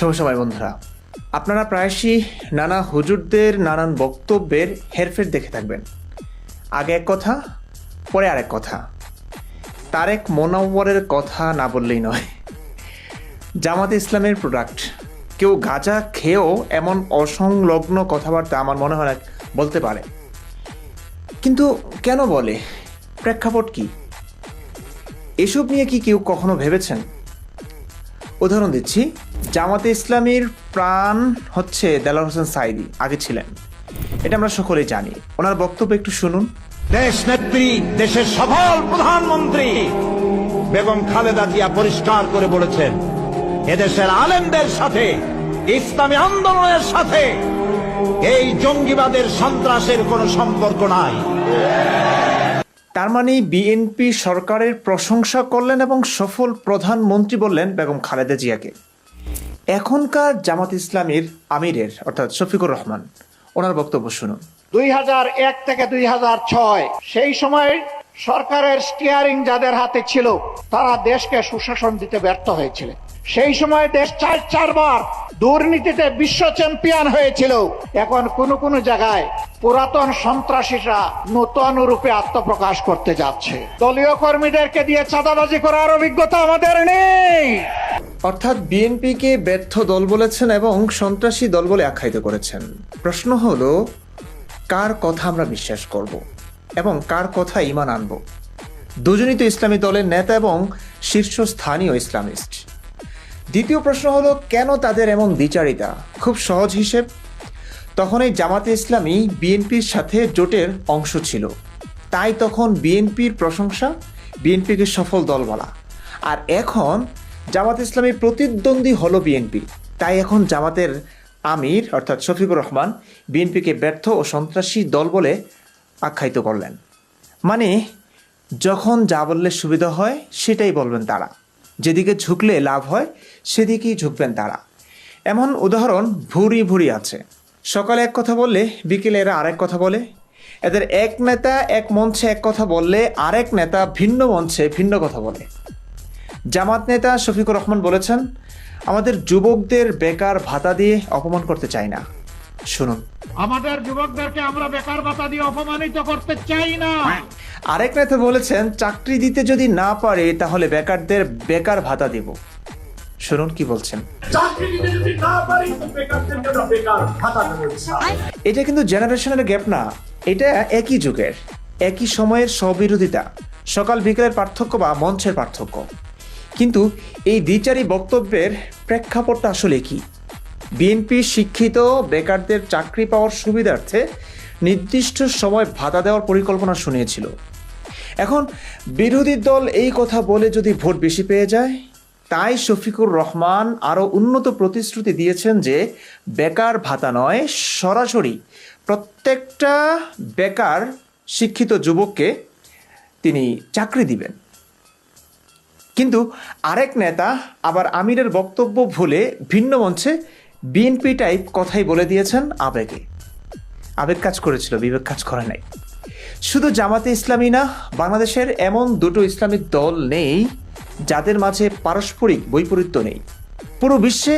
সময়, বন্ধুরা। আপনারা প্রায়শই নানা হুজুরদের, নানান বক্তব্যের হেরফের দেখে থাকবেন। আগে এক কথা, পরে আরেক কথা। তারেক মোনাওয়ারের কথা না বললেই নয়। জামাতে ইসলামের প্রোডাক্ট কেউ গাঁজা খেয়েও এমন অসংলগ্ন কথাবার্তা আমার মনে হয় বলতে পারে। কিন্তু কেন বলে? প্রেক্ষাপট কি? এসব নিয়ে কি কেউ কখনো ভেবেছেন? উদাহরণ দিচ্ছি জামাতে ইসলামীর প্রাণ হচ্ছে দেলার হোসেন সাইদি আগে ছিলেন। এটা আমরা সকলেই জানি। ওনার বক্তব্য একটু শুনুন। দেশ নেত্রী দেশের সফল প্রধানমন্ত্রী বেগম খালেদা জিয়া পরিষ্কার করে বলেছেন এদেশের আলেমদের সাথে ইসলামী আন্দোলনের সাথে এই জঙ্গিবাদের সন্ত্রাসের কোনো সম্পর্ক নাই। তার মানে বিএনপি সরকারের প্রশংসা করলেন এবং সফল প্রধানমন্ত্রী বললেন বেগম খালেদা জিয়াকে। এখনকার জামাত ইসলামীর আমিরের, অর্থাৎ শফিকুর রহমান, ওনার বক্তব্য শুনুন। দুই থেকে দুই সেই সময় সরকারের স্টিয়ারিং যাদের হাতে ছিল, তারা দেশকে সুশাসন দিতে ব্যর্থ হয়েছিল। সেই সময় দেশ চার চারবার দুর্নীতিতে বিশ্ব চ্যাম্পিয়ন হয়েছিল। এখন কোন কোন জায়গায় পুরাতন সন্ত্রাসীরা নতুন রূপে আত্মপ্রকাশ করতে যাচ্ছে। দলীয় কর্মীদেরকে দিয়ে চাঁদাবাজি করার অভিজ্ঞতা আমাদের নেই। অর্থাৎ বিএনপিকে ব্যর্থ দল বলেছেন এবং সন্ত্রাসী দল বলে আখ্যায়িত করেছেন। প্রশ্ন হলো, কার কথা আমরা বিশ্বাস করব এবং কার কথা ইমান আনব? দুজনই তো ইসলামী দলের নেতা এবং শীর্ষস্থানীয় ইসলামিস্ট। দ্বিতীয় প্রশ্ন হলো, কেন তাদের এমন দ্বিচারিতা খুব সহজ হিসেব, তখন এই জামাতে ইসলামী বিএনপির সাথে জোটের অংশ ছিল। তাই তখন বিএনপির প্রশংসা, বিএনপিকে সফল দল বলা। আর এখন জামাত ইসলামী প্রতিদ্বন্দ্বী হলো বিএনপি। তাই এখন জামাতের আমির, অর্থাৎ শফিকুর রহমান, বিএনপিকে ব্যর্থ ও সন্ত্রাসী দল বলে আখ্যায়িত করলেন। মানে যখন যা বললে সুবিধা হয়, সেটাই বলবেন তারা। যেদিকে ঝুঁকলে লাভ হয়, সেদিকেই ঝুঁকবেন তারা। এমন উদাহরণ ভুরি ভুরি আছে। সকালে এক কথা বললে, বিকেলে এরা আরেক কথা বলে। এদের এক নেতা এক মঞ্চে এক কথা বললে, আরেক নেতা ভিন্ন মঞ্চে ভিন্ন কথা বলে। জামাত নেতা শফিকুর রহমান বলেছেন আমাদের যুবকদের বেকার ভাতা দিয়ে অপমান করতে চাই না। শুনুন। আমাদের যুবকদেরকে আমরা বেকার ভাতা দিয়ে অপমানিত করতে চাই না। আরেক নেতা বলেছেন চাকরি দিতে যদি না পারে তাহলে বেকারদের বেকার ভাতা দেব। শুনুন কি বলছেন। এটা কিন্তু জেনারেশনের গ্যাপ না এটা একই যুগের একই সময়ের স্ববিরোধিতা সকাল বিকেলের পার্থক্য বা মঞ্চের পার্থক্য। কিন্তু এই দ্বিচারী বক্তব্যের প্রেক্ষাপটটা আসলে কি? বিএনপি শিক্ষিত, বেকারদের চাকরি পাওয়ার সুবিধার্থে নির্দিষ্ট সময় ভাতা দেওয়ার পরিকল্পনা শুনিয়েছিল। এখন বিরোধী দল এই কথা বলে যদি ভোট বেশি পেয়ে যায়, তাই শফিকুর রহমান আরও উন্নত প্রতিশ্রুতি দিয়েছেন যে বেকার ভাতা নয়, সরাসরি প্রত্যেকটা বেকার শিক্ষিত যুবককে তিনি চাকরি দিবেন। কিন্তু আরেক নেতা আবার আমিরের বক্তব্য ভুলে ভিন্ন মঞ্চে বিএনপি টাইপ কথাই বলে দিয়েছেন আবেগে। আবেগ কাজ করেছিল, বিবেক কাজ করে নাই। শুধু জামাতে ইসলামী না, বাংলাদেশের এমন দুটো ইসলামিক দল নেই যাদের মাঝে পারস্পরিক বৈপরীত্য নেই। পুরো বিশ্বে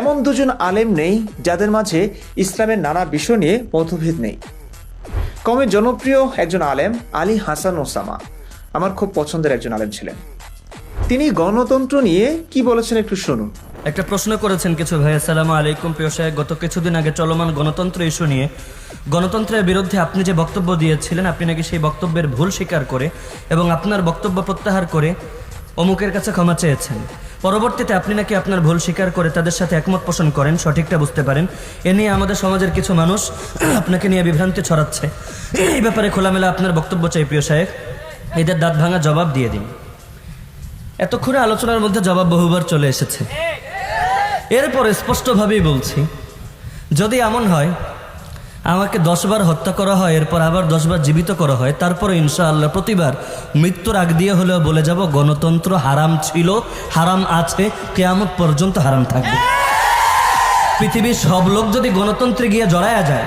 এমন দুজন আলেম নেই যাদের মাঝে ইসলামের নানা বিষয় নিয়ে মতভেদ নেই। কমে জনপ্রিয় একজন আলেম আলী হাসান ওসামা। আমার খুব পছন্দের একজন আলেম ছিলেন। তিনি গণতন্ত্র নিয়ে কি বলেছেন একটু শুনুন। একটা প্রশ্ন করেছেন কিছু ভাই, আসসালামু আলাইকুম প্রিয় সাহেব গত কিছুদিন আগে চলমান গণতন্ত্র ইস্যু নিয়ে। গণতন্ত্রের বিরুদ্ধে আপনি যে বক্তব্য দিয়েছিলেন, আপনি নাকি সেই বক্তব্যের ভুল স্বীকার করে এবং আপনার বক্তব্য প্রত্যাহার করে অমুকের কাছে ক্ষমা চেয়েছেন। পরবর্তীতে আপনি নাকি আপনার ভুল স্বীকার করে তাদের সাথে একমত পোষণ করেন, সঠিকটা বুঝতে পারেন। এ নিয়ে আমাদের সমাজের কিছু মানুষ আপনাকে নিয়ে বিভ্রান্তি ছড়াচ্ছে। এই ব্যাপারে খোলামেলা আপনার বক্তব্য চাই প্রিয় সাহেব এদের দাঁত ভাঙা জবাব দিয়ে দিন। এতক্ষণে আলোচনার মধ্যে জবাব বহুবার চলে এসেছে। এরপর স্পষ্টভাবেই বলছি, যদি এমন হয়, আমাকে দশবার হত্যা করা হয়, এরপর আবার দশবার জীবিত করা হয়, তারপরে ইনশাআল্লাহ প্রতিবার মৃত্যুর আগ দিয়ে হলেও বলে যাব, গণতন্ত্র হারাম ছিল, হারাম আছে, কেয়ামত পর্যন্ত হারাম থাকবে। পৃথিবীর সব লোক যদি গণতন্ত্রে গিয়ে জড়ায়া যায়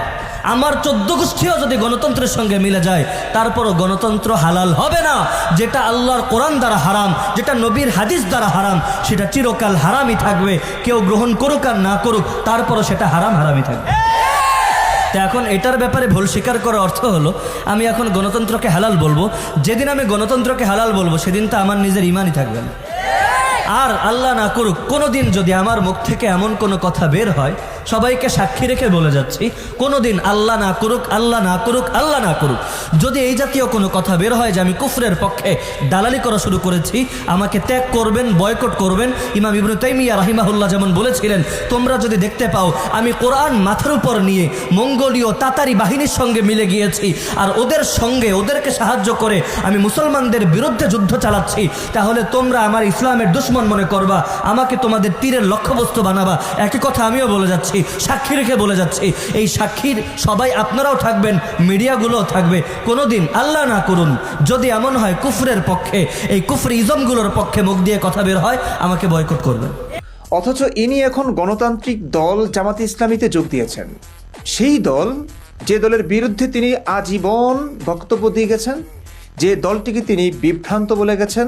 আমার চোদ্দ গোষ্ঠীও যদি গণতন্ত্রের সঙ্গে মিলে যায়, তারপরও গণতন্ত্র হালাল হবে না। যেটা আল্লাহর কোরআন দ্বারা হারাম, যেটা নবীর হাদিস দ্বারা হারাম, সেটা চিরকাল হারামই থাকবে। কেউ গ্রহণ করুক আর না করুক, তারপরও সেটা হারাম হারামই থাকবে। তা এখন এটার ব্যাপারে ভুল স্বীকার করার অর্থ হলো, আমি এখন গণতন্ত্রকে হালাল বলব। যেদিন আমি গণতন্ত্রকে হালাল বলব, সেদিন তো আমার নিজের ইমানই থাকবে না। আর আল্লাহ না করুক, কোনোদিন যদি আমার মুখ থেকে এমন কোনো কথা বের হয় সবাইকে সাক্ষী রেখে বলে যাচ্ছি কোনো দিন আল্লাহ না করুক, আল্লাহ না করুক, আল্লাহ না করুক। যদি এই জাতীয় কোনো কথা বের হয় যে আমি কুফরের পক্ষে দালালি করা শুরু করেছি, আমাকে ত্যাগ করবেন, বয়কট করবেন, ইমাম ইবনু তাইমিয়া রাহিমাহুল্লাহ যেমন বলেছিলেন, তোমরা যদি দেখতে পাও আমি কোরআন মাথার উপর নিয়ে মঙ্গোলীয় তাতারি বাহিনীর সঙ্গে মিলে গিয়েছি, আর ওদের সঙ্গে ওদেরকে সাহায্য করে আমি মুসলমানদের বিরুদ্ধে যুদ্ধ চালাচ্ছি, তাহলে তোমরা আমার ইসলামের দুশ্মন মনে করবা, আমাকে তোমাদের তীরের লক্ষ্যবস্তু বানাবা। একই কথা আমিও বলে যাচ্ছি সাক্ষী রেখে বলে যাচ্ছি। এই সাক্ষীর সবাই আপনারাও থাকবেন, মিডিয়াগুলোও থাকবে। কোনোদিন আল্লাহ না করুন। যদি এমন হয় কুফরের পক্ষে, এই কুফরি ইজমগুলোর পক্ষে মুখ দিয়ে কথা বের হয়, আমাকে বয়কট করবেন। অথচ ইনি এখন গণতান্ত্রিক দল জামাতে ইসলামীতে যোগ দিয়েছেন। সেই দল, যে দলের বিরুদ্ধে তিনি আজীবন বক্তব্য দিয়ে গেছেন, যে দলটিকে তিনি বিভ্রান্ত বলে গেছেন।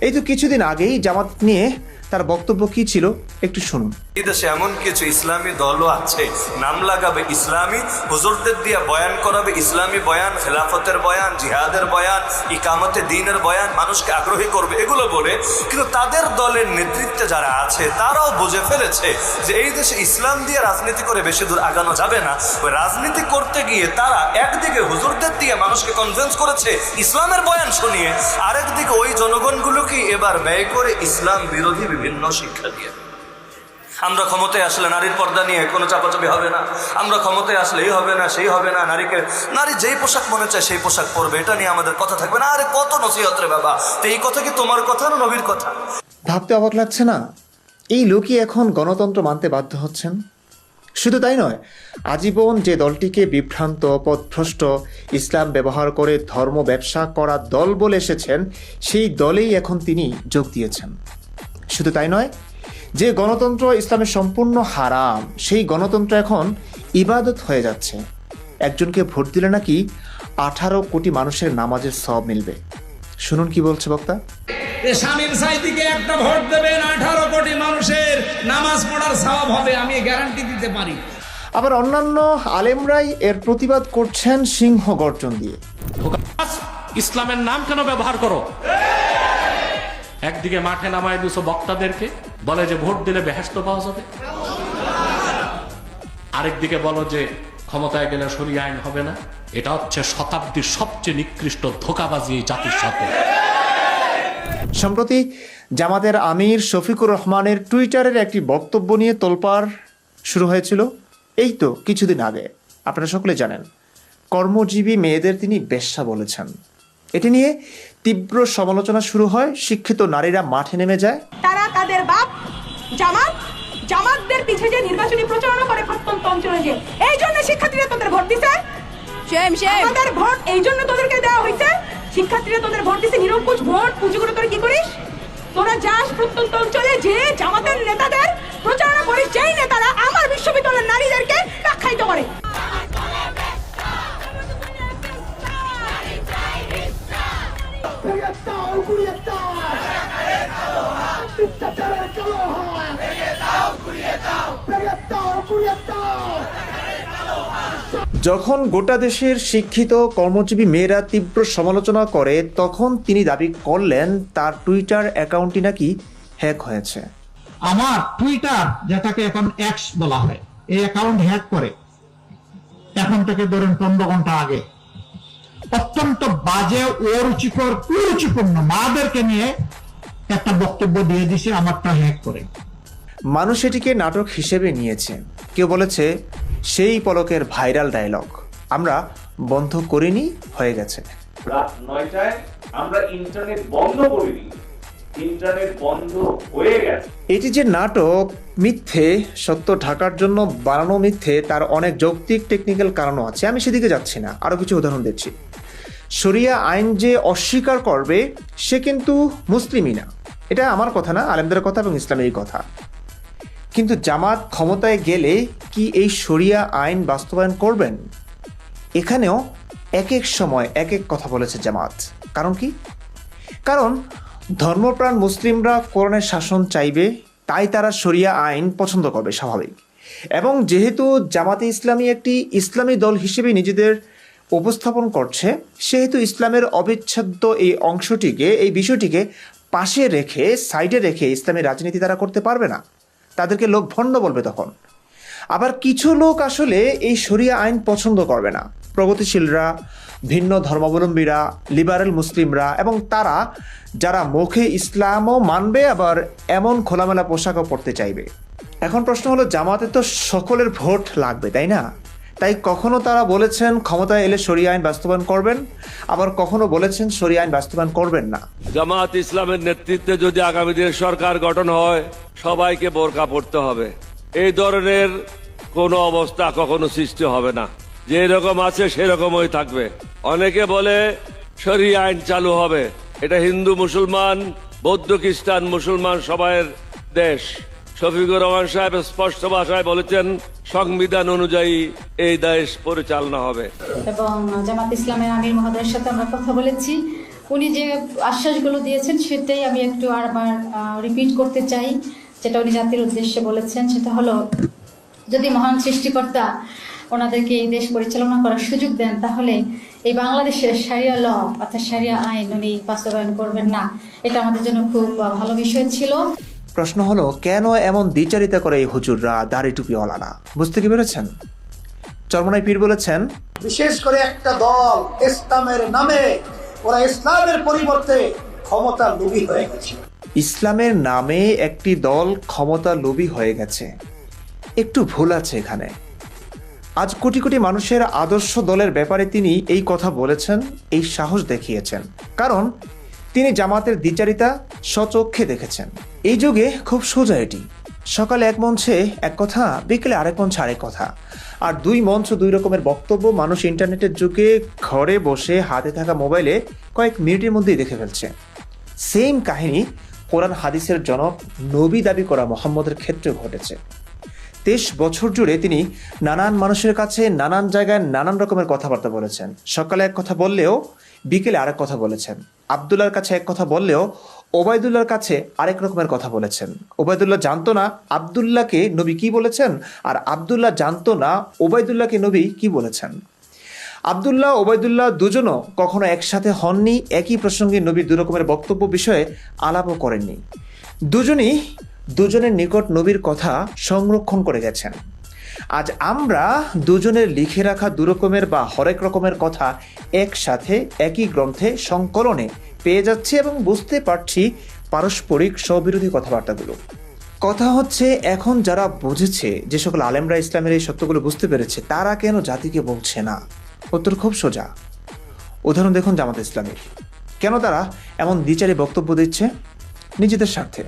এই তো কিছুদিন আগেই জামাত নিয়ে তার বক্তব্য কি ছিল একটু শুনুন। এই দেশে এমন কিছু ইসলামী দলও আছে, নাম লাগাবে ইসলামী, হুজুরদের দিয়ে বয়ান করাবে ইসলামী বয়ান, খেলাফতের বয়ান, জিহাদের বয়ান, ইকামতে দিনের বয়ান, মানুষকে আগ্রহী করবে, এগুলো বলে, কিন্তু তাদের দলের নেতৃত্বে যারা আছে, তারাও বুঝে ফেলেছে যে এই দেশে ইসলাম দিয়ে রাজনীতি করে বেশি দূর আগানো যাবে না। ওই রাজনীতি করতে গিয়ে তারা একদিকে হুজুরদের দিয়ে মানুষকে কনভিন্স করেছে ইসলামের বয়ান শুনিয়ে, আরেকদিকে ওই জনগণগুলোকে এবার ব্যয় করে ইসলাম বিরোধী বিভিন্ন শিক্ষা দিয়ে। আমরা ক্ষমতায় আসলে নারীর পর্দা নিয়ে কোনো চাপাচাপি হবে না। আমরা ক্ষমতায় আসলে এই হবে না, সেই হবে না। নারীকে, নারী যেই পোশাক মনে চায় সেই পোশাক পরবে। এটা নিয়ে আমাদের কথা থাকবে না। আরে কত নসিহত রে বাবা। তো এই কথা কি তোমার কথা না নবীর কথা? ভাবতে অবাক লাগছে না? এই লোকই এখন গণতন্ত্র মানতে বাধ্য হচ্ছেন? শুধু তাই নয়, আজীবন যে দলটিকে বিভ্রান্ত পথভ্রষ্ট ইসলাম ব্যবহার করে ধর্ম ব্যবসা করা দল বলে এসেছেন, সেই দলেই এখন তিনি যোগ দিয়েছেন। শুধু তাই নয় যে গণতন্ত্র ইসলামের সম্পূর্ণ হারাম সেই গণতন্ত্র এখন ইবাদত হয়ে যাচ্ছে। একজনকে ভোট দিলে নাকি আঠারো কোটি মানুষের নামাজের সব মিলবে। শুনুন কি বলছে বক্তা। স্বামীর সাইদিকে একটা ভোট দেবেন আঠারো কোটি মানুষের নামাজ পড়ার সওয়াব হবে আমি গ্যারান্টি দিতে পারি। আবার অন্যান্য আলেমরাই এর প্রতিবাদ করছেন সিংহ গর্জন দিয়ে। ইসলামের নাম কেন ব্যবহার করো? একদিকে মাঠে নামায় দুশো বক্তাদেরকে, বলে যে ভোট দিলে বেহেস্ত পাওয়া যাবে। আরেকদিকে বলো যে ক্ষমতায় গেলে সরিয়ে আইন হবে না। এটা হচ্ছে শতাব্দীর সবচেয়ে নিকৃষ্ট ধোকাবাজি এই জাতির সাথে। সম্প্রতি জামাতের আমির শফিকুর রহমানের টুইটারের একটি বক্তব্য নিয়ে তোলপাড় শুরু হয়েছিল। এই তো কিছুদিন আগে, আপনারা সকলে জানেন, কর্মজীবী মেয়েদের তিনি বেশ্যা বলেছেন। এটি নিয়ে তীব্র সমালোচনা শুরু হয়। শিক্ষিত নারীরা মাঠে নেমে যায়। তারা তাদের বাপ জামাত জামাতদের পিছে যে নির্বাচনী প্রচারণা করে প্রত্যন্ত অঞ্চলে যে এই জন্য শিক্ষার্থীরা তোদের ভোট দিছে। আমাদের ভোট এই জন্য তোদেরকে দেওয়া হয়েছে শিক্ষার্থীরা তোদের ভোট দিছে নিরঙ্কুশ ভোট পুঁজি করে তোরা কি করিস? তোরা যাস প্রত্যন্ত অঞ্চলে যে জামাতের নেতাদের প্রচারণা করিস যেই নেতারা আমার বিশ্ববিদ্যালয়ের নারীদেরকে আখ্যায়িত করে। যখন গোটা দেশের শিক্ষিত কর্মজীবী মেয়েরা তীব্র সমালোচনা করে, তখন তিনি দাবি করলেন, তার টুইটার অ্যাকাউন্টটি নাকি হ্যাক হয়েছে। আমার টুইটার যেটাকে এখন এক্স বলা হয়, এই অ্যাকাউন্ট হ্যাক করে। এখন থেকে ধরেন পনেরো ঘণ্টা আগে। অত্যন্ত বাজে অরুচিকর কুরুচিপূর্ণ মাদেরকে নিয়ে একটা বক্তব্য দিয়ে দিছে আমারটা হ্যাক করে। মানুষ এটিকে নাটক হিসেবে নিয়েছে। কেউ বলেছে সেই পলকের ভাইরাল ডায়লগ আমরা বন্ধ করিনি হয়ে গেছে। রাত নয়টায় আমরা ইন্টারনেট বন্ধ করিনি। ইন্টারনেট বন্ধ হয়ে গেছে। এটি যে নাটক মিথ্যে সত্য ঢাকার জন্য বানানো মিথ্যে তার অনেক যৌক্তিক টেকনিক্যাল কারণও আছে। আমি সেদিকে যাচ্ছি না। আরও কিছু উদাহরণ দিচ্ছি। শরিয়া আইন যে অস্বীকার করবে, সে কিন্তু মুসলিমই না। এটা আমার কথা না, আলেমদের কথা এবং ইসলামের কথা। কিন্তু জামাত ক্ষমতায় গেলে কি এই শরিয়া আইন বাস্তবায়ন করবেন? এখানেও এক এক সময় এক এক কথা বলেছে জামাত। কারণ কি? কারণ ধর্মপ্রাণ মুসলিমরা কোরআনের শাসন চাইবে, তাই তারা শরিয়া আইন পছন্দ করবে, স্বাভাবিক। এবং যেহেতু জামাতে ইসলামী একটি ইসলামী দল হিসেবে নিজেদের উপস্থাপন করছে, সেহেতু ইসলামের অবিচ্ছেদ্য এই অংশটিকে, এই বিষয়টিকে পাশে রেখে, সাইডে রেখে ইসলামী রাজনীতি তারা করতে পারবে না। তাদেরকে লোক ভণ্ড বলবে তখন। আবার কিছু লোক আসলে এই শরিয়া আইন পছন্দ করবে না। প্রগতিশীলরা, ভিন্ন ধর্মাবলম্বীরা লিবারেল মুসলিমরা এবং তারা, যারা মুখে ইসলামও মানবে, আবার এমন খোলামেলা পোশাকও পরতে চাইবে। এখন প্রশ্ন হলো, জামাতে তো সকলের ভোট লাগবে, তাই না? তাই কখনো তারা বলেছেন ক্ষমতায় এলে শরিয়া আইন বাস্তবায়ন করবেন, আবার কখনো বলেছেন শরিয়া আইন বাস্তবায়ন করবেন না। জামাত ইসলামের নেতৃত্বে যদি আগামী দিনে সরকার গঠন হয়, সবাইকে বোরকা পড়তে হবে। এই ধরনের কোনো অবস্থা কখনো সৃষ্টি হবে না। যে রকম আছে সেরকমই থাকবে। অনেকে বলে শরী আইন চালু হবে। এটা হিন্দু মুসলমান, বৌদ্ধ খ্রিস্টান মুসলমান সবাইয়ের দেশ। শফিকুর রহমান সাহেব স্পষ্ট ভাষায় বলেছেন, সংবিধান অনুযায়ী এই দেশ পরিচালনা হবে। এবং জামাত ইসলামের আমির মহোদয়ের সাথে আমরা কথা বলেছি। উনি যে আশ্বাসগুলো দিয়েছেন, সেটাই আমি একটু আরবার রিপিট করতে চাই। যেটা উনি জাতির উদ্দেশ্যে বলেছেন, সেটা হলো, যদি মহান সৃষ্টিকর্তা ওনাদেরকে এই দেশ পরিচালনা করার সুযোগ দেন, তাহলে এই বাংলাদেশের সারিয়া ল অর্থাৎ সারিয়া আইন উনি বাস্তবায়ন করবেন না। এটা আমাদের জন্য খুব ভালো বিষয় ছিল। প্রশ্ন হলো কেন এমন দ্বিচারিতা করে এই হুজুররা দাড়ি টুপিওয়ালারা বুঝতে কি পেরেছেন? চরমনাই পীর বলেছেন বিশেষ করে একটা দল ইসলামের নামে ওরা ইসলামের পরিবর্তে ক্ষমতা লোভী হয়ে গেছে। ইসলামের নামে একটি দল ক্ষমতা লোভী হয়ে গেছে। একটু ভুল আছে এখানে। আজ কোটি কোটি মানুষের আদর্শ দলের ব্যাপারে তিনি এই কথা বলেছেন এই সাহস দেখিয়েছেন। কারণ তিনি জামাতের দ্বিচারিতা স্বচক্ষে দেখেছেন। এই যুগে খুব সোজা এটি। সকালে এক মঞ্চে এক কথা, বিকেলে আরেক মঞ্চে আরেক কথা। আর দুই মঞ্চ দুই রকমের বক্তব্য মানুষ ইন্টারনেটের যুগে ঘরে বসে হাতে থাকা মোবাইলে কয়েক মিনিটের মধ্যেই দেখে ফেলছে। সেম কাহিনী কোরআন হাদিসের জনক নবী দাবি করা মোহাম্মদের ক্ষেত্রে ঘটেছে। তেইশ বছর জুড়ে তিনি নানান মানুষের কাছে নানান জায়গায় নানান রকমের কথাবার্তা বলেছেন। সকালে এক কথা বললেও বিকেলে আরেক কথা বলেছেন। আবদুল্লার কাছে এক কথা বললেও ওবায়দুল্লার কাছে আরেক রকমের কথা বলেছেন। ওবায়দুল্লাহ জানতো না আবদুল্লাহকে নবী কি বলেছেন আর আবদুল্লাহ জানতো না ওবায়দুল্লাহকে নবী কি বলেছেন। আবদুল্লাহ, ওবায়দুল্লাহ দুজনও কখনো একসাথে হননি, একই প্রসঙ্গে নবীর দু রকমের বক্তব্য বিষয়ে আলাপও করেননি। দুজনই, দুজনের নিকট নবীর কথা সংরক্ষণ করে গেছেন। আজ আমরা দুজনের লিখে রাখা দু রকমের বা হরেক রকমের কথা একসাথে, একই গ্রন্থে সংকলনে পেয়ে যাচ্ছি এবং বুঝতে পারছি পারস্পরিক স্ববিরোধী কথাবার্তাগুলো। কথা হচ্ছে, এখন যারা বুঝেছে, যে সকল আলেমরা ইসলামের এই সত্যগুলো বুঝতে পেরেছে, তারা কেন জাতিকে বলছে না? উত্তর খুব সোজা। উদাহরণ দেখুন জামাত ইসলামের। কেন তারা এমন দ্বিচারী বক্তব্য দিচ্ছে? নিজেদের স্বার্থে।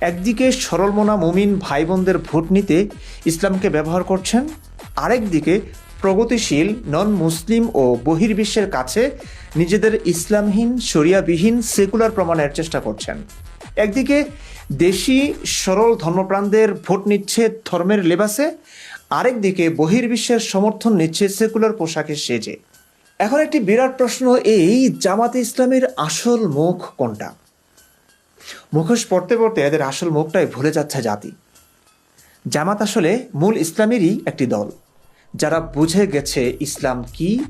একদিকে সরলমনা মুমিন ভাই বোনদের ভোট নিতে ইসলামকে ব্যবহার করছেন আরেকদিকে প্রগতিশীল নন মুসলিম ও বহির্বিশ্বের কাছে নিজেদের ইসলামহীন, শরিয়াবিহীন, সেকুলার প্রমাণের চেষ্টা করছেন। একদিকে দেশি সরল ধর্মপ্রাণদের ভোট নিচ্ছে ধর্মের লেবাসে আরেকদিকে বহির্বিশ্বের সমর্থন নিচ্ছে সেকুলার পোশাকে সেজে। এখন একটি বিরাট প্রশ্ন এই, জামাতে ইসলামের আসল মুখ কোনটা? মুখোশ পড়তে পড়তে এদের আসল মুখটাই ভুলে যাচ্ছে জাতি। জামাত আসলে মূল ইসলামেরই একটি দল। যারা বুঝে গেছে ইসলাম কি,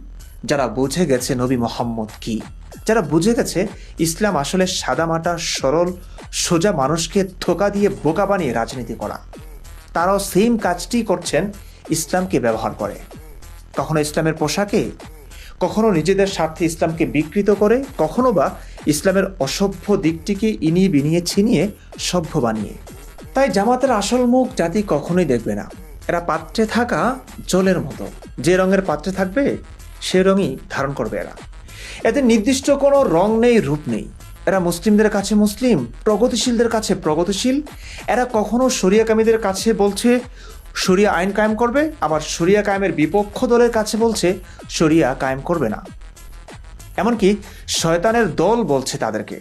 যারা বুঝে গেছে নবী মোহাম্মদ কি, যারা বুঝে গেছে ইসলাম আসলে সাদামাটা, সরল, সোজা মানুষকে ধোকা দিয়ে বোকা বানিয়ে রাজনীতি করা। তারাও সেম কাজটি করছেন ইসলামকে ব্যবহার করে। কখনো ইসলামের পোশাকে, কখনো নিজেদের স্বার্থে ইসলামকে বিকৃত করে, কখনো বা ইসলামের অসভ্য দিকটিকে ইনিয়ে বিনিয়ে ছিনিয়ে সভ্য বানিয়ে। তাই জামাতের আসল মুখ জাতি কখনোই দেখবে না। এরা পাত্রে থাকা জলের মতো। যে রঙের পাত্রে থাকবে, সে রঙই ধারণ করবে এরা। এতে নির্দিষ্ট কোনো রং নেই, রূপ নেই। এরা মুসলিমদের কাছে মুসলিম, প্রগতিশীলদের কাছে প্রগতিশীল। এরা কখনো শরিয়াকামীদের কাছে বলছে, শরিয়া আইন কায়েম করবে আবার শরিয়া কায়েমের বিপক্ষ দলের কাছে বলছে, শরিয়া কায়েম করবে না এমনকি শয়তানের দল বলছে তাদেরকে।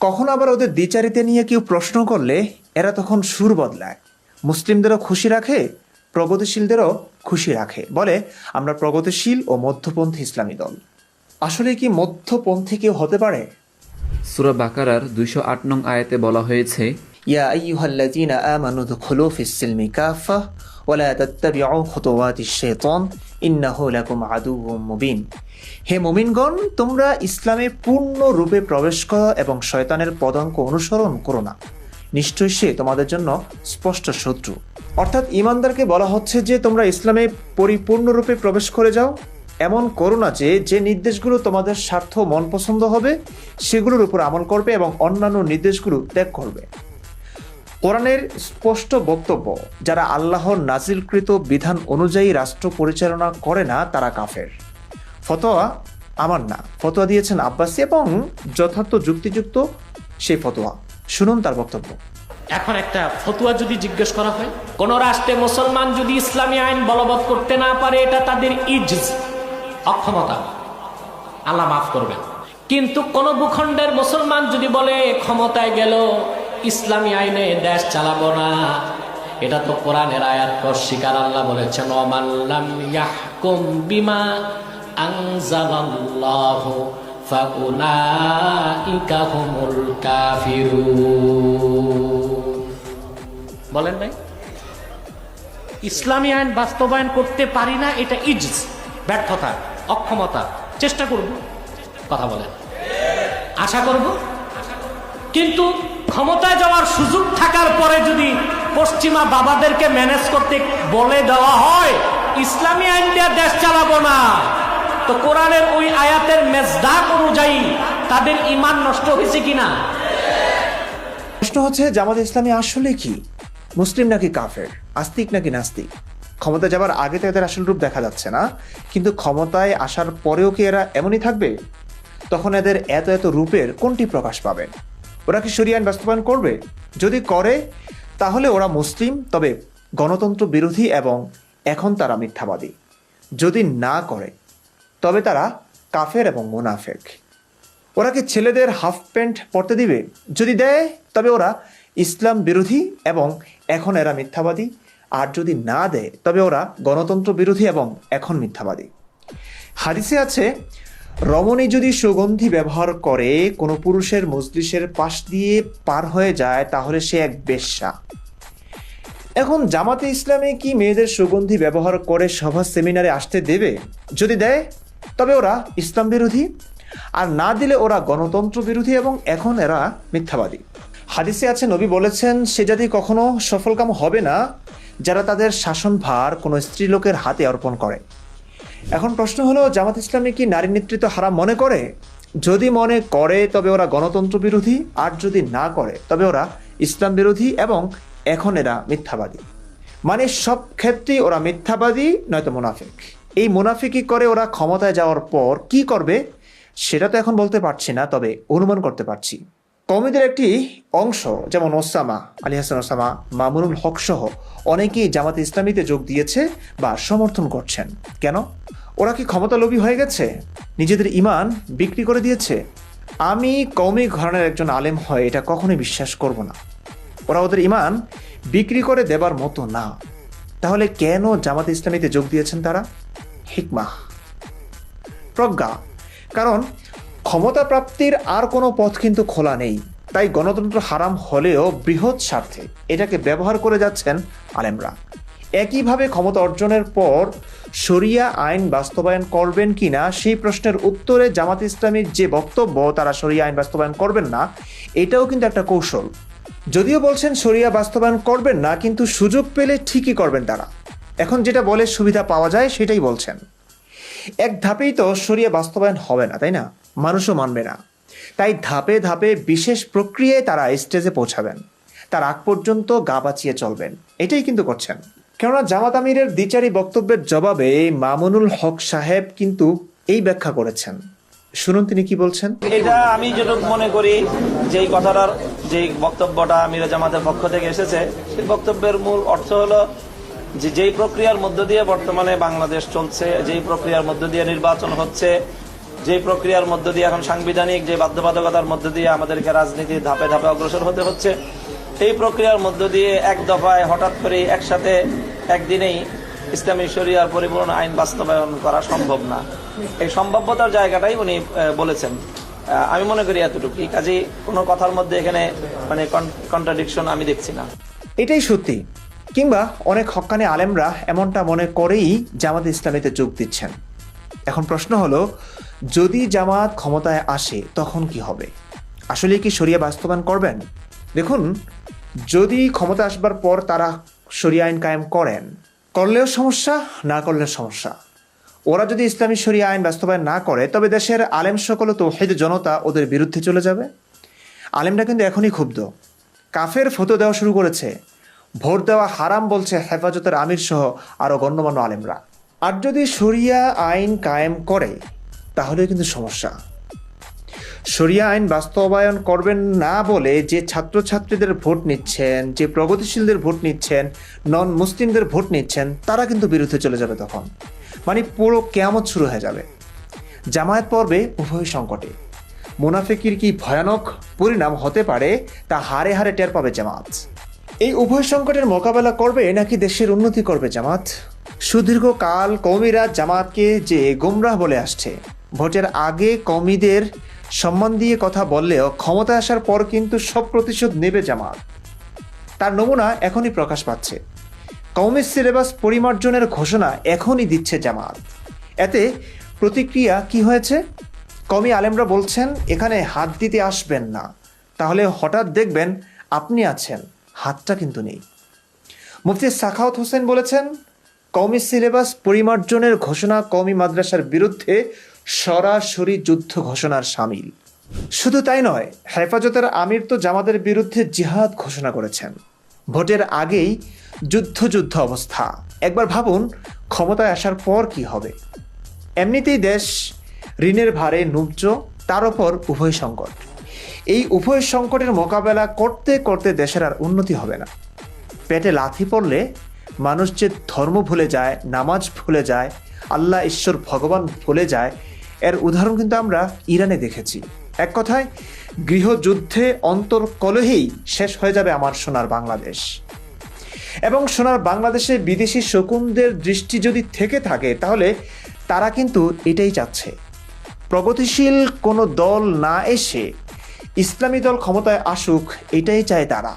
কখনো আবার ওদের দ্বিচারিতে নিয়ে কেউ প্রশ্ন করলে এরা তখন সুর বদলায়। মুসলিমদেরও খুশি রাখে প্রগতিশীলদেরও খুশি রাখে বলে আমরা প্রগতিশীল ও মধ্যপন্থী ইসলামী দল। আসলে কি মধ্যপন্থী কেউ হতে পারে? সুরা বাকারার দুইশো আট নং আয়াতে বলা হয়েছে ইয়া আইয়ুহাল্লাযীনা আমানু দুখুলু ফিস-সিলমি কাফা ওয়া লা তাত্তাবিউ খুতুওয়াতিশ শাইতান ইন্নাহু লাকুম আদুউম মুবিন। হে মুমিনগণ, তোমরা ইসলামে পূর্ণ রূপে প্রবেশ করো এবং শয়তানের পদাঙ্ক অনুসরণ করো না। নিশ্চয়ই সে তোমাদের জন্য স্পষ্ট শত্রু। অর্থাৎ ইমানদারকে বলা হচ্ছে যে, তোমরা ইসলামে পরিপূর্ণরূপে প্রবেশ করে যাও। এমন করো না যে যে নির্দেশগুলো তোমাদের স্বার্থ মন পছন্দ হবে, সেগুলোর উপর আমল করবে এবং অন্যান্য নির্দেশগুলো ত্যাগ করবে। কোরআনের স্পষ্ট বক্তব্য, যারা আল্লাহর নাজিলকৃত বিধান অনুযায়ী রাষ্ট্র পরিচালনা করে না, তারা কাফের। ফতোয়া আমার না। ফতোয়া দিয়েছেন আব্বাসী এবং যথার্থ যুক্তিযুক্ত সেই ফতোয়া। শুনুন তার বক্তব্য। এখন একটা ফতুয়া যদি জিজ্ঞেস করা হয়, কোন রাষ্ট্রে মুসলমান যদি ইসলামী আইন বলবৎ করতে না পারে, এটা তাদের ইজ অক্ষমতা। আল্লাহ মাফ করবেন। কিন্তু কোন ভূখণ্ডের মুসলমান যদি বলে, ক্ষমতায় গেল, ইসলামী আইনে দেশ চালাবো না, এটা তো কোরআনের আয়াত অস্বীকার আল্লাহ বলেছেন অমাল্লাম ইয়াহকুম বিমা আনজালাল্লাহু ফাউলাইকা হুমুল কাফিরুন বলেন নাই ইসলামী আইন বাস্তবায়ন করতে পারি না, এটা ইজ ব্যর্থতা, অক্ষমতা। চেষ্টা করব, কথা বলেন। আশা করব, কিন্তু ক্ষমতায় যাওয়ার সুযোগ থাকার পরে যদি পশ্চিমা বাবাদেরকে ম্যানেজ করতে বলে দেওয়া হয়, ইসলামী আইন দেশ চালাবো না। তো কোরআনের ওই আয়াতের মেজদাক অনুযায়ী তাদের ইমান নষ্ট হয়েছে কিনা? প্রশ্ন হচ্ছে, জামাত ইসলামী আসলে কি? মুসলিম নাকি কাফের? আস্তিক নাকি নাস্তিক? ক্ষমতা যাবার আগে তো এদের আসল রূপ দেখা যাচ্ছে না, কিন্তু ক্ষমতায় আসার পরেও কি এরা এমনই থাকবে? তখন এদের এত এত রূপের কোনটি প্রকাশ পাবে? ওরা কি শরিয়া আইন বাস্তবায়ন করবে? যদি করে, তাহলে ওরা মুসলিম, তবে গণতন্ত্র বিরোধী এবং এখন তারা মিথ্যাবাদী। যদি না করে তবে তারা কাফের এবং মোনাফেক। ওরা কি ছেলেদের হাফ প্যান্ট পরতে দিবে? যদি দেয়, তবে ওরা ইসলাম বিরোধী এবং এখন এরা মিথ্যাবাদী। আর যদি না দেয়, তবে ওরা গণতন্ত্র বিরোধী এবং এখন মিথ্যাবাদী। হাদিসে আছে, রমণী যদি সুগন্ধি ব্যবহার করে, কোনো পুরুষের মজলিসের পাশ দিয়ে পার হয়ে যায়, তাহলে সে এক বেশ্যা। এখন জামাতে ইসলামে কি মেয়েদের সুগন্ধি ব্যবহার করে সভা সেমিনারে আসতে দেবে? যদি দেয় তবে ওরা ইসলাম বিরোধী আর না দিলে ওরা গণতন্ত্র বিরোধী এবং এখন এরা মিথ্যাবাদী। হাদিসে আছে, নবী বলেছেন, সে জাতি কখনো সফলকাম হবে না যারা তাদের শাসনভার কোনো স্ত্রীলোকের হাতে অর্পণ করে। এখন প্রশ্ন হলো, জামাত ইসলামী কি নারী নেতৃত্ব হারাম মনে করে? যদি মনে করে, তবে ওরা গণতন্ত্র বিরোধী। আর যদি না করে, তবে ওরা ইসলাম বিরোধী এবং এখন এরা মিথ্যাবাদী। মানে সব ক্ষেত্রেই ওরা মিথ্যাবাদী, নয়তো মুনাফিক। এই মুনাফিকি করে? ওরা ক্ষমতায় যাওয়ার পর কি করবে? সেটা তো এখন বলতে পারছি না, তবে অনুমান করতে পারছি। কমিদের একটি অংশ যেমন ওসামা, আলী হাসান ওসামা, মামুনুল হক সহ অনেকেই জামাতে ইসলামীতে যোগ দিয়েছে বা সমর্থন করছেন। কেন? ওরা কি ক্ষমতালোভী হয়ে গেছে? নিজেদের ইমান বিক্রি করে দিয়েছে? আমি কৌমি ঘরানার একজন আলেম হয় এটা কখনোই বিশ্বাস করব না। ওরা ওদের ইমান বিক্রি করে দেবার মতো না। তাহলে কেন জামাতে ইসলামীতে যোগ দিয়েছেন তারা? হিকমা। প্রজ্ঞা, কারণ ক্ষমতা প্রাপ্তির আর কোনো পথ কিন্তু খোলা নেই। তাই গণতন্ত্র হারাম হলেও বৃহৎ স্বার্থে এটাকে ব্যবহার করে যাচ্ছেন আলেমরা। একইভাবে ক্ষমতা অর্জনের পর শরিয়া আইন বাস্তবায়ন করবেন কিনা সেই প্রশ্নের উত্তরে জামাত ইসলামীর যে বক্তব্য, তারা শরিয়া আইন বাস্তবায়ন করবেন না, এটাও কিন্তু একটা কৌশল। যদিও বলছেন শরিয়া বাস্তবায়ন করবেন না, কিন্তু সুযোগ পেলে ঠিকই করবেন তারা। এখন যেটা বলে সুবিধা পাওয়া যায় সেটাই বলছেন। এক ধাপেই তো শরিয়া বাস্তবায়ন হবে না, তাই না? মানুষও মানবে না। তাই ধাপে ধাপে বিশেষ প্রক্রিয়ায় তারা স্টেজে পৌঁছাবেন। তার আগ পর্যন্ত গা বাঁচিয়ে চলবেন। এটাই কিন্তু করছেন। কেননা জামাত আমিরের দ্বিচারী বক্তব্যের জবাবে মামুনুল হক সাহেব কিন্তু এই ব্যাখ্যা করেছেন। শুনুন তিনি কি বলছেন। এটা আমি যেটুকু মনে করি যে কথাটার যে বক্তব্যটা আমির জামাতের পক্ষ থেকে এসেছে, সেই বক্তব্যের মূল অর্থ হলো যে যেই প্রক্রিয়ার মধ্য দিয়ে বর্তমানে বাংলাদেশ চলছে, যেই প্রক্রিয়ার মধ্য দিয়ে নির্বাচন হচ্ছে যে প্রক্রিয়ার মধ্য দিয়ে এখন সাংবিধানিক যে বাধ্যবাধকতার মধ্য দিয়ে আমাদেরকে রাজনীতি ধাপে ধাপে অগ্রসর হতে হচ্ছে, এই প্রক্রিয়ার মধ্য দিয়ে এক দফায় হঠাৎ করে একসাথে একদিনেই ইসলামী শরিয়ার পরিপূর্ণ আইন বাস্তবায়ন করা সম্ভব না। এই সম্ভাব্যতার জায়গাটাই উনি বলেছেন। আমি মনে করি এতটুকুই। কাজে কোনো কথার মধ্যে এখানে মানে কন্ট্রাডিকশন আমি দেখছি না। এটাই সত্যি। কিংবা অনেক হক্কানি আলেমরা এমনটা মনে করেই জামাত ইসলামীতে যোগ দিচ্ছেন। এখন প্রশ্ন হলো, যদি জামাত ক্ষমতায় আসে, তখন কি হবে? আসলে কি শরিয়া বাস্তবায়ন করবেন? দেখুন, যদি ক্ষমতা আসবার পর তারা শরিয়া আইন কায়েম করেন, করলেও সমস্যা, না করলেও সমস্যা। ওরা যদি ইসলামী শরিয়া আইন বাস্তবায়ন না করে, তবে দেশের আলেম সকল তৌহিদ জনতা ওদের বিরুদ্ধে চলে যাবে। আলেমরা কিন্তু এখনই ক্ষুব্ধ। কাফের ফতো দেওয়া শুরু করেছে। ভোট দেওয়া হারাম বলছে হেফাজতের আমির সহ আরও গণ্যমান্য আলেমরা। আর যদি শরিয়া আইন কায়েম করে তাহলে কিন্তু সমস্যা। শরিয়া আইন বাস্তবায়ন করবেন না বলে যে ছাত্রছাত্রীদের ভোট নিচ্ছেন, যে প্রগতিশীলদের ভোট নিচ্ছেন নন মুসলিমদের ভোট নিচ্ছেন, তারা কিন্তু বিরুদ্ধে চলে যাবে তখন। মানে পুরো কেয়ামত শুরু হয়ে যাবে। জামায়াত পর্বে উভয় সংকটে। মুনাফিকির কি ভয়ানক পরিণাম হতে পারে, তা হারে হারে টের পাবে জামাত। এই উভয় সংকটের মোকাবেলা করবে নাকি দেশের উন্নতি করবে জামাত? সুদীর্ঘ কাল কৌমিরা জামাতকে যে গোমরাহ বলে আসছে। ভোটের আগে কৌমিদের সম্মান দিয়ে কথা বললেও ক্ষমতা আসার পর কিন্তু সব প্রতিশোধ নেবে জামাত। তার নমুনা এখনই প্রকাশ পাচ্ছে। কৌমি সিলেবাস পরিমার্জনের ঘোষণা এখনই দিচ্ছে জামাত। এতে প্রতিক্রিয়া কি হয়েছে? কমি আলেমরা বলছেন, এখানে হাত দিতে আসবেন না। তাহলে হঠাৎ দেখবেন আপনি আছেন। হাতটা কিন্তু নেই। মুফতি সাখাওয়াত হোসেন বলেছেন কমি সিলেবাস পরিমার্জনের ঘোষণা কমি মাদ্রাসার বিরুদ্ধে সরাসরি যুদ্ধ ঘোষণার সামিল। শুধু তাই নয়, হেফাজতের আমির তো জামাতের বিরুদ্ধে জিহাদ ঘোষণা করেছেন। ভোটের আগেই যুদ্ধ যুদ্ধ অবস্থা। একবার ভাবুন, ক্ষমতায় আসার পর কি হবে। এমনিতেই দেশ ঋণের ভারে নুব্জ তার ওপর উভয় সংকট। এই উভয় সংকটের মোকাবেলা করতে করতে দেশের আর উন্নতি হবে না। পেটে লাথি পড়লে মানুষ যে ধর্ম ভুলে যায়, নামাজ ভুলে যায়, আল্লাহ, ঈশ্বর, ভগবান ভুলে যায়, এর উদাহরণ কিন্তু আমরা ইরানে দেখেছি। এক কথায়, গৃহযুদ্ধে অন্তর কলহেই শেষ হয়ে যাবে আমার সোনার বাংলাদেশ। এবং সোনার বাংলাদেশে বিদেশি শকুনদের দৃষ্টি যদি থেকে থাকে, তাহলে তারা কিন্তু এটাই চাচ্ছে। প্রগতিশীল কোনো দল না এসে ইসলামী দল ক্ষমতায় আসুক, এটাই চায় তারা।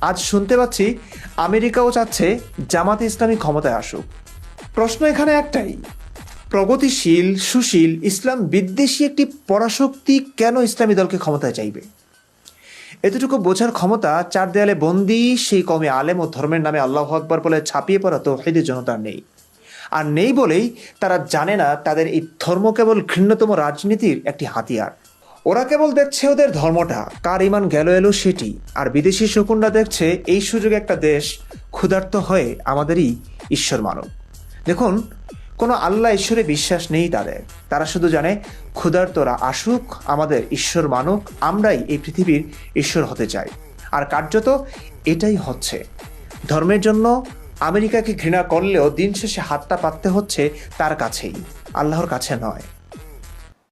আজ শুনতে পাচ্ছি আমেরিকাও চাচ্ছে জামাত ইসলামী ক্ষমতায় আসুক। প্রশ্ন এখানে একটাই, প্রগতিশীল, সুশীল ইসলাম বিদ্বেষী একটি পরাশক্তি কেন ইসলামী দলকে ক্ষমতায় চাইবে? এতটুকু বোঝার ক্ষমতা চার দেয়ালে বন্দি, সেই কমে আলেম ও ধর্মের নামে আল্লাহ আকবর বলে ছাপিয়ে পড়া তো হেদি জনতার নেই। আর নেই বলেই তারা জানে না তাদের এই ধর্ম কেবল ঘৃণ্যতম রাজনীতির একটি হাতিয়ার। ওরা কেবল দেখছে ওদের ধর্মটা, কার ইমান গেল এলো সেটি, আর বিদেশি শকুনরা দেখছে এই সুযোগে একটা দেশ ক্ষুধার্ত হয়ে আমাদেরই ঈশ্বর মানব। দেখুন, কোনো আল্লাহ ঈশ্বরে বিশ্বাস নেই তাদের। তারা শুধু জানে, ক্ষুধার্তরা আসুক, আমাদের ঈশ্বর মানুক, আমরাই এই পৃথিবীর ঈশ্বর হতে চাই। আর কার্যত এটাই হচ্ছে। ধর্মের জন্য আমেরিকাকে ঘৃণা করলেও দিন শেষে হাতটা পাততে হচ্ছে তার কাছেই, আল্লাহর কাছে নয়।